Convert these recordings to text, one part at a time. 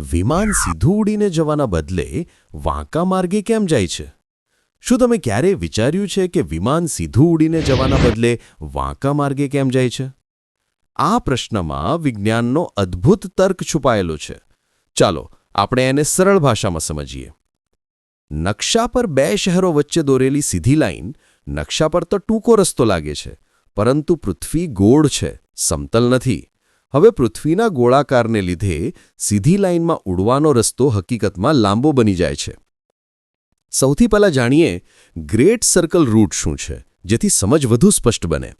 વિમાન સીધું ઉડીને જવાના બદલે વાંકા માર્ગે કેમ જાય છે? શું તમે ક્યારેય વિચાર્યું છે કે વિમાન સીધું ઉડીને જવાના બદલે વાંકા માર્ગે કેમ જાય છે? આ પ્રશ્નમાં વિજ્ઞાનનો અદ્ભુત તર્ક છુપાયેલો છે. ચાલો, આપણે એને સરળ ભાષામાં સમજીએ. નકશા પર બે શહેરો વચ્ચે દોરેલી સીધી લાઈન નકશા પર તો ટૂંકો રસ્તો લાગે છે, પરંતુ પૃથ્વી ગોળ છે, સમતલ નથી. હવે પૃથ્વીના ગોળાકારને લીધે સીધી લાઇનમાં ઉડવાનો રસ્તો હકીકતમાં લાંબો બની જાય છે. સૌથી પહેલાં જાણીએ ગ્રેટ સર્કલ રૂટ શું છે, જેથી સમજ વધુ સ્પષ્ટ બને.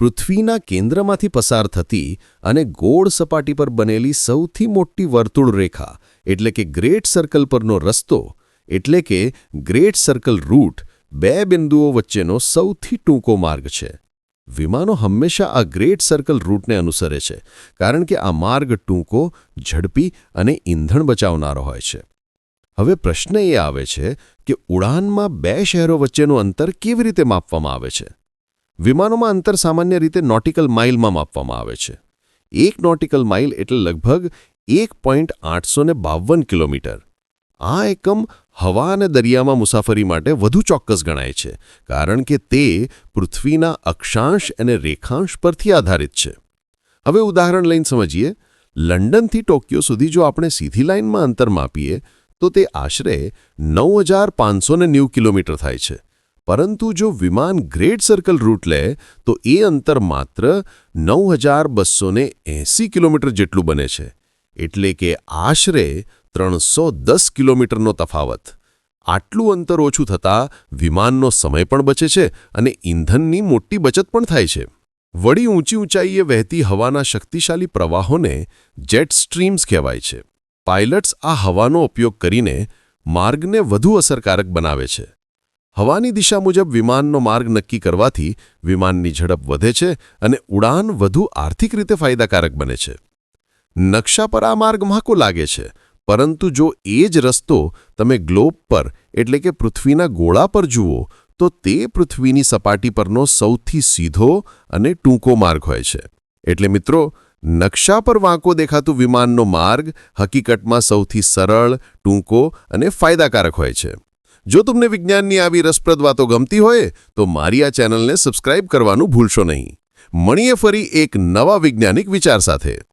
પૃથ્વીના કેન્દ્રમાંથી પસાર થતી અને ગોળ સપાટી પર બનેલી સૌથી મોટી વર્તુળ રેખા, એટલે કે ગ્રેટ સર્કલ પરનો રસ્તો, એટલે કે ગ્રેટ સર્કલ રૂટ, બે બિંદુઓ વચ્ચેનો સૌથી ટૂંકો માર્ગ છે. વિમાનો હંમેશા આ ગ્રેટ સર્કલ રૂટને અનુસરે છે, કારણ કે આ માર્ગ ટૂંકો, ઝડપી અને ઈંધણ બચાવનારો હોય છે. હવે પ્રશ્ન એ આવે છે કે ઉડાનમાં બે શહેરો વચ્ચેનું અંતર કેવી રીતે માપવામાં આવે છે? વિમાનોમાં અંતર સામાન્ય રીતે નોટિકલ માઇલમાં માપવામાં આવે છે. એક નોટિકલ માઇલ એટલે લગભગ એક કિલોમીટર. આ એકમ હવા અને દરિયામાં મુસાફરી માટે વધુ ચોક્કસ ગણાય છે, કારણ કે તે પૃથ્વીના અક્ષાંશ અને રેખાંશ પરથી આધારિત છે. હવે ઉદાહરણ લઈને સમજીએ. લંડનથી ટોક્યો સુધી જો આપણે સીધી લાઇનમાં અંતર માપીએ, તો તે આશરે નવ હજાર પાંચસો નેવું કિલોમીટર થાય છે. પરંતુ જો વિમાન ગ્રેટ સર્કલ રૂટ લે, તો એ અંતર માત્ર નવ હજાર બસો એંસી કિલોમીટર જેટલું બને છે. એટલે કે આશરે ત્રણસો દસ કિલોમીટરનો તફાવત. આટલું અંતર ઓછું થતાં વિમાનનો સમય પણ બચે છે અને ઇંધણની મોટી બચત પણ થાય છે. વળી ઊંચી ઊંચાઈએ વહેતી હવાના શક્તિશાળી પ્રવાહોને જેટ સ્ટ્રીમ્સ કહેવાય છે. પાયલટ્સ આ હવાનો ઉપયોગ કરીને માર્ગને વધુ અસરકારક બનાવે છે. હવાની દિશા મુજબ વિમાનનો માર્ગ નક્કી કરવાથી વિમાનની ઝડપ વધે છે અને ઉડાન વધુ આર્થિક રીતે ફાયદાકારક બને છે. નકશા પર આ માર્ગ મહાકો લાગે છે. પરંતુ જો એ જ રસ્તો તમે ગ્લોબ પર, એટલે કે પૃથ્વીના ગોળા પર જુઓ, તો તે પૃથ્વીની સપાટી પરનો સૌથી સીધો અને ટૂંકો માર્ગ હોય છે. એટલે મિત્રો, નકશા પર વાંકો દેખાતું વિમાનનો માર્ગ હકીકતમાં સૌથી સરળ, ટૂંકો અને ફાયદાકારક હોય છે. જો તમને વિજ્ઞાનની આવી રસપ્રદ વાતો ગમતી હોય, તો મારી આ ચેનલને સબસ્ક્રાઇબ કરવાનું ભૂલશો નહીં. મળીએ ફરી એક નવા વૈજ્ઞાનિક વિચાર સાથે.